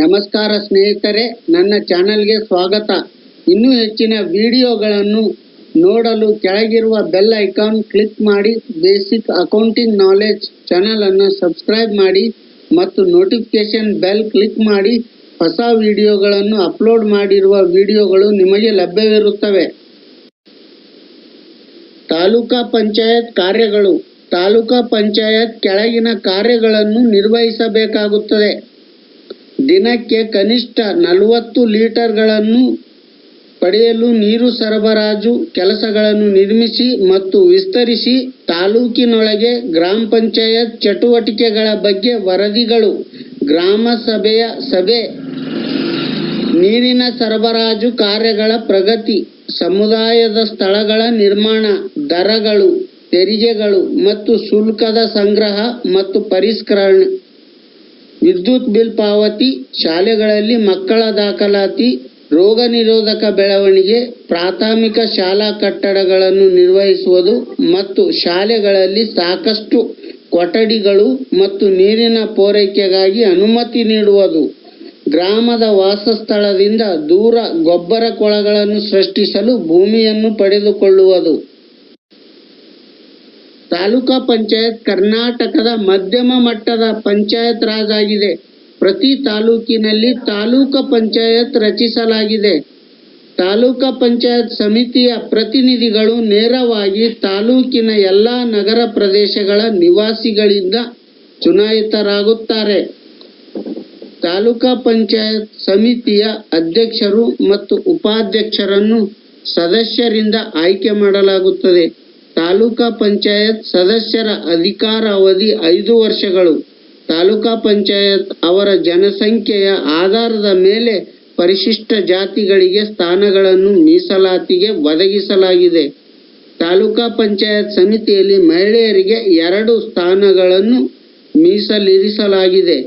ನಮಸ್ಕಾರ ಸ್ನೇಹಿತರೆ, ನನ್ನ ಚಾನಲ್ಗೆ ಸ್ವಾಗತ. ಇನ್ನೂ ಹೆಚ್ಚಿನ ವಿಡಿಯೋಗಳನ್ನು ನೋಡಲು ಕೆಳಗಿರುವ ಬೆಲ್ ಐಕಾನ್ ಕ್ಲಿಕ್ ಮಾಡಿ, ಬೇಸಿಕ್ ಅಕೌಂಟಿಂಗ್ ನಾಲೆಜ್ ಚಾನೆಲ್ ಅನ್ನು ಸಬ್ಸ್ಕ್ರೈಬ್ ಮಾಡಿ ಮತ್ತು ನೋಟಿಫಿಕೇಷನ್ ಬೆಲ್ ಕ್ಲಿಕ್ ಮಾಡಿ, ಹೊಸ ವಿಡಿಯೋಗಳನ್ನು ಅಪ್ಲೋಡ್ ಮಾಡಿರುವ ವಿಡಿಯೋಗಳು ನಿಮಗೆ ಲಭ್ಯವಿರುತ್ತವೆ. ತಾಲೂಕಾ ಪಂಚಾಯತ್ ಕಾರ್ಯಗಳು, ತಾಲೂಕಾ ಪಂಚಾಯತ್ ಕೆಳಗಿನ ಕಾರ್ಯಗಳನ್ನು ನಿರ್ವಹಿಸಬೇಕಾಗುತ್ತದೆ. ದಿನಕ್ಕೆ ಕನಿಷ್ಠ ನಲವತ್ತು ಲೀಟರ್ಗಳನ್ನು ಪಡೆಯಲು ನೀರು ಸರಬರಾಜು ಕೆಲಸಗಳನ್ನು ನಿರ್ಮಿಸಿ ಮತ್ತು ವಿಸ್ತರಿಸಿ ತಾಲೂಕಿನೊಳಗೆ ಗ್ರಾಮ ಪಂಚಾಯತ್ ಚಟುವಟಿಕೆಗಳ ಬಗ್ಗೆ ವರದಿಗಳು. ಗ್ರಾಮ ಸಭೆಯ ಸಭೆ. ನೀರಿನ ಸರಬರಾಜು ಕಾರ್ಯಗಳ ಪ್ರಗತಿ. ಸಮುದಾಯದ ಸ್ಥಳಗಳ ನಿರ್ಮಾಣ. ದರಗಳು, ತೆರಿಗೆಗಳು ಮತ್ತು ಶುಲ್ಕದ ಸಂಗ್ರಹ ಮತ್ತು ಪರಿಷ್ಕರಣೆ. ವಿದ್ಯುತ್ ಬಿಲ್ ಪಾವತಿ ಶಾಲೆಗಳಲ್ಲಿ ಮಕ್ಕಳ ದಾಖಲಾತಿ, ರೋಗ ನಿರೋಧಕ ಬೆಳವಣಿಗೆ, ಪ್ರಾಥಮಿಕ ಶಾಲಾ ಕಟ್ಟಡಗಳನ್ನು ನಿರ್ವಹಿಸುವುದು ಮತ್ತು ಶಾಲೆಗಳಲ್ಲಿ ಸಾಕಷ್ಟು ಕೊಠಡಿಗಳು ಮತ್ತು ನೀರಿನ ಪೂರೈಕೆಗಾಗಿ ಅನುಮತಿ ನೀಡುವುದು. ಗ್ರಾಮದ ವಾಸಸ್ಥಳದಿಂದ ದೂರ ಗೊಬ್ಬರ ಕೊಳಗಳನ್ನು ಸೃಷ್ಟಿಸಲು ಭೂಮಿಯನ್ನು ಪಡೆದುಕೊಳ್ಳುವುದು. ತಾಲೂಕಾ ಪಂಚಾಯತ್ ಕರ್ನಾಟಕದ ಮಧ್ಯಮ ಮಟ್ಟದ ಪಂಚಾಯತ್ ರಾಜ್ ಆಗಿದೆ. ಪ್ರತಿ ತಾಲೂಕಿನಲ್ಲಿ ತಾಲೂಕಾ ಪಂಚಾಯತ್ ರಚಿಸಲಾಗಿದೆ. ತಾಲೂಕಾ ಪಂಚಾಯತ್ ಸಮಿತಿಯ ಪ್ರತಿನಿಧಿಗಳು ನೇರವಾಗಿ ತಾಲೂಕಿನ ಎಲ್ಲ ನಗರ ಪ್ರದೇಶಗಳ ನಿವಾಸಿಗಳಿಂದ ಚುನಾಯಿತರಾಗುತ್ತಾರೆ. ತಾಲೂಕಾ ಪಂಚಾಯತ್ ಸಮಿತಿಯ ಅಧ್ಯಕ್ಷರು ಮತ್ತು ಉಪಾಧ್ಯಕ್ಷರನ್ನು ಸದಸ್ಯರಿಂದ ಆಯ್ಕೆ ಮಾಡಲಾಗುತ್ತದೆ. ತಾಲೂಕಾ ಪಂಚಾಯತ್ ಸದಸ್ಯರ ಅಧಿಕಾರ ಅವಧಿ ಐದು ವರ್ಷಗಳು. ತಾಲೂಕಾ ಪಂಚಾಯತ್ ಅವರ ಜನಸಂಖ್ಯೆಯ ಆಧಾರದ ಮೇಲೆ ಪರಿಶಿಷ್ಟ ಜಾತಿಗಳಿಗೆ ಸ್ಥಾನಗಳನ್ನು ಮೀಸಲಾತಿಗೆ ಒದಗಿಸಲಾಗಿದೆ. ತಾಲೂಕಾ ಪಂಚಾಯತ್ ಸಮಿತಿಯಲ್ಲಿ ಮಹಿಳೆಯರಿಗೆ ಎರಡು ಸ್ಥಾನಗಳನ್ನು ಮೀಸಲಿರಿಸಲಾಗಿದೆ.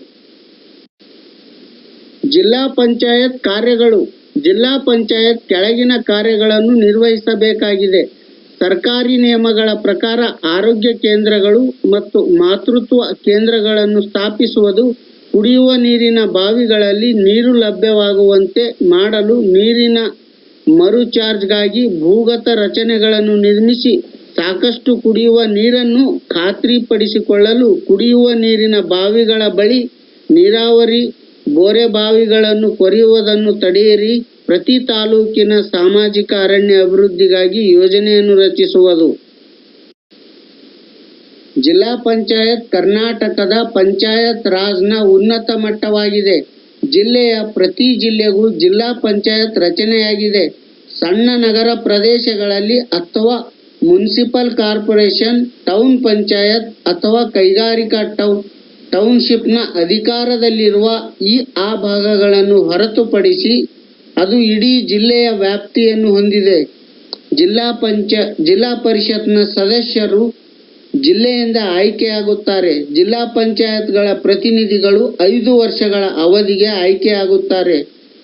ಜಿಲ್ಲಾ ಪಂಚಾಯತ್ ಕಾರ್ಯಗಳು. ಜಿಲ್ಲಾ ಪಂಚಾಯತ್ ಕೆಳಗಿನ ಕಾರ್ಯಗಳನ್ನು ನಿರ್ವಹಿಸಬೇಕಾಗಿದೆ. ಸರ್ಕಾರಿ ನಿಯಮಗಳ ಪ್ರಕಾರ ಆರೋಗ್ಯ ಕೇಂದ್ರಗಳು ಮತ್ತು ಮಾತೃತ್ವ ಕೇಂದ್ರಗಳನ್ನು ಸ್ಥಾಪಿಸುವುದು ಕುಡಿಯುವ ನೀರಿನ ಬಾವಿಗಳಲ್ಲಿ ನೀರು ಲಭ್ಯವಾಗುವಂತೆ ಮಾಡಲು ನೀರಿನ ಮರುಚಾರ್ಜ್ಗಾಗಿ ಭೂಗತ ರಚನೆಗಳನ್ನು ನಿರ್ಮಿಸಿ ಸಾಕಷ್ಟು ಕುಡಿಯುವ ನೀರನ್ನು ಖಾತ್ರಿಪಡಿಸಿಕೊಳ್ಳಲು ಕುಡಿಯುವ ನೀರಿನ ಬಾವಿಗಳ ಬಳಿ ನೀರಾವರಿ ಬೋರೆ ಬಾವಿಗಳನ್ನು ಕೊರೆಯುವುದನ್ನು ತಡೆಯಿರಿ. ಪ್ರತಿ ತಾಲೂಕಿನ ಸಾಮಾಜಿಕ ಅರಣ್ಯ ಅಭಿವೃದ್ಧಿಗಾಗಿ ಯೋಜನೆಯನ್ನು ರಚಿಸುವುದು. ಜಿಲ್ಲಾ ಪಂಚಾಯತ್ ಕರ್ನಾಟಕದ ಪಂಚಾಯತ್ ರಾಜ್ನ ಉನ್ನತ ಮಟ್ಟವಾಗಿದೆ. ಜಿಲ್ಲೆಯ ಪ್ರತಿ ಜಿಲ್ಲೆಗೂ ಜಿಲ್ಲಾ ಪಂಚಾಯತ್ ರಚನೆಯಾಗಿದೆ. ಸಣ್ಣ ನಗರ ಪ್ರದೇಶಗಳಲ್ಲಿ ಅಥವಾ ಮುನ್ಸಿಪಲ್ ಕಾರ್ಪೊರೇಷನ್, ಟೌನ್ ಪಂಚಾಯತ್ ಅಥವಾ ಕೈಗಾರಿಕಾ ಟೌನ್ ಟೌನ್ಶಿಪ್ನ ಅಧಿಕಾರದಲ್ಲಿರುವ ಈ ಆ ಭಾಗಗಳನ್ನು ಹೊರತುಪಡಿಸಿ ಅದು ಇಡೀ ಜಿಲ್ಲೆಯ ವ್ಯಾಪ್ತಿಯನ್ನು ಹೊಂದಿದೆ. ಜಿಲ್ಲಾ ಪಂಚ, ಜಿಲ್ಲಾ ಪರಿಷತ್ನ ಸದಸ್ಯರು ಜಿಲ್ಲೆಯಿಂದ ಆಯ್ಕೆಯಾಗುತ್ತಾರೆ. ಜಿಲ್ಲಾ ಪಂಚಾಯತ್ಗಳ ಪ್ರತಿನಿಧಿಗಳು ಐದು ವರ್ಷಗಳ ಅವಧಿಗೆ ಆಯ್ಕೆಯಾಗುತ್ತಾರೆ.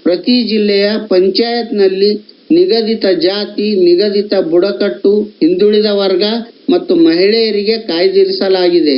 ಪ್ರತಿ ಜಿಲ್ಲೆಯ ಪಂಚಾಯತ್ನಲ್ಲಿ ನಿಗದಿತ ಜಾತಿ, ನಿಗದಿತ ಬುಡಕಟ್ಟು, ಹಿಂದುಳಿದ ವರ್ಗ ಮತ್ತು ಮಹಿಳೆಯರಿಗೆ ಕಾಯ್ದಿರಿಸಲಾಗಿದೆ.